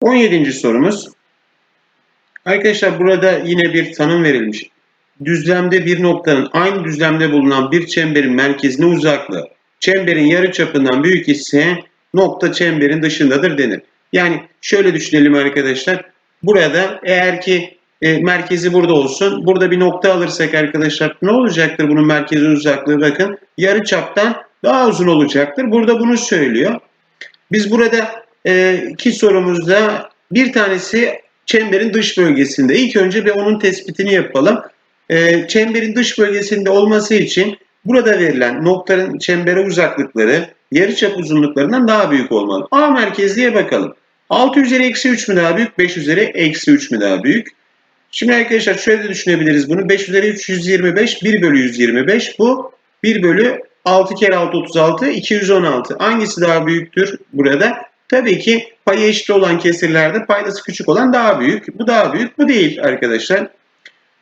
17. sorumuz. Arkadaşlar burada yine bir tanım verilmiş. Düzlemde bir noktanın aynı düzlemde bulunan bir çemberin merkezine uzaklığı çemberin yarı çapından büyük ise nokta çemberin dışındadır denir. Yani şöyle düşünelim arkadaşlar. Burada eğer ki e, merkezi burada olsun. Burada bir nokta alırsak arkadaşlar ne olacaktır bunun merkezin uzaklığı? Bakın yarı çaptan daha uzun olacaktır. Burada bunu söylüyor. Biz burada e, iki sorumuzda bir tanesi çemberin dış bölgesinde. İlk önce bir onun tespitini yapalım. E, çemberin dış bölgesinde olması için burada verilen noktanın çembere uzaklıkları yarıçap uzunluklarından daha büyük olmalı. A merkezliye bakalım. 6 üzeri eksi 3 mü daha büyük? 5 üzeri eksi 3 mü daha büyük? Şimdi arkadaşlar şöyle de düşünebiliriz bunu. 5 üzeri 3 125, 1 bölü 125. Bu 1 bölü 6 kere 6 36, 216. Hangisi daha büyüktür burada? Tabii ki payı eşit olan kesirlerde paydası küçük olan daha büyük. Bu daha büyük, bu değil arkadaşlar.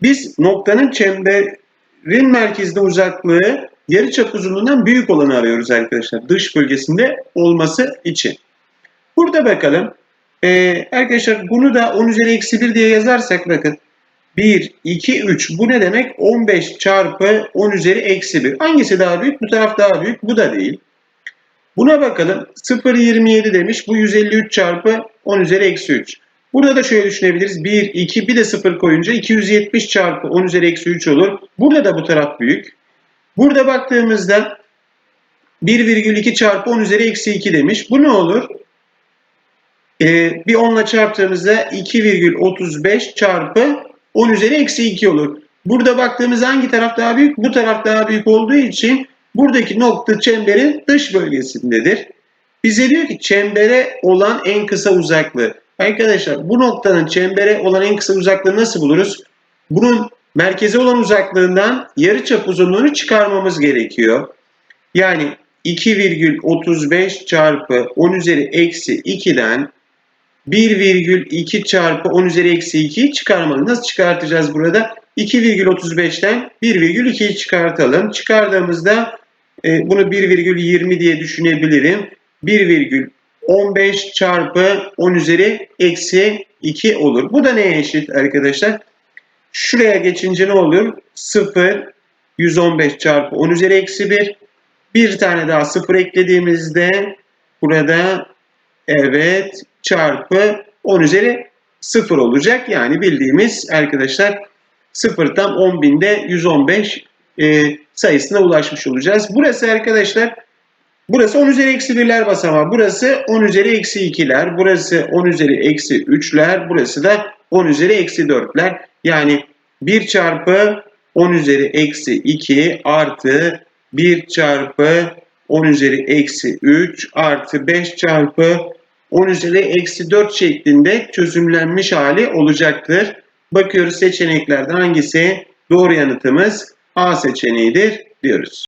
Biz noktanın çemberin merkezinde uzaklığı yarıçap uzunluğundan büyük olanı arıyoruz arkadaşlar. Dış bölgesinde olması için. Burada bakalım. Ee, arkadaşlar bunu da 10 üzeri eksi 1 diye yazarsak bakın. 1, 2, 3. Bu ne demek? 15 çarpı 10 üzeri eksi 1. Hangisi daha büyük? Bu taraf daha büyük. Bu da değil. Buna bakalım. 0, 27 demiş. Bu 153 çarpı 10 üzeri eksi 3. Burada da şöyle düşünebiliriz. 1, 2, bir de 0 koyunca 270 çarpı 10 üzeri eksi 3 olur. Burada da bu taraf büyük. Burada baktığımızda 1,2 çarpı 10 üzeri eksi 2 demiş. Bu ne olur? Ee, bir 10 ile çarptığımızda 2,35 çarpı 10 üzeri eksi 2 olur. Burada baktığımızda hangi taraf daha büyük? Bu taraf daha büyük olduğu için buradaki nokta çemberin dış bölgesindedir. Bize diyor ki çembere olan en kısa uzaklığı. Arkadaşlar bu noktanın çembere olan en kısa uzaklığı nasıl buluruz? Bunun merkeze olan uzaklığından yarıçap uzunluğunu çıkarmamız gerekiyor. Yani 2,35 çarpı 10 üzeri eksi 2'den 1,2 çarpı 10 üzeri eksi 2'yi çıkarmalı. Nasıl çıkartacağız burada? 2,35'ten 1,2'yi çıkartalım. Çıkardığımızda e, bunu 1,20 diye düşünebilirim. 1,15 çarpı 10 üzeri eksi 2 olur. Bu da neye eşit arkadaşlar? Şuraya geçince ne olur? 0, 115 çarpı 10 üzeri eksi 1. Bir tane daha 0 eklediğimizde burada evet çarpı 10 üzeri 0 olacak. Yani bildiğimiz arkadaşlar 0 tam 10 binde 115 e, sayısına ulaşmış olacağız. Burası arkadaşlar burası 10 üzeri eksi 1'ler basamağı. Burası 10 üzeri eksi 2'ler. Burası 10 üzeri eksi 3'ler. Burası da 10 üzeri eksi 4'ler. Yani 1 çarpı 10 üzeri eksi 2 artı 1 çarpı 10 üzeri eksi 3 artı 5 çarpı 10 üzeri eksi 4 şeklinde çözümlenmiş hali olacaktır. Bakıyoruz seçeneklerden hangisi doğru yanıtımız A seçeneğidir diyoruz.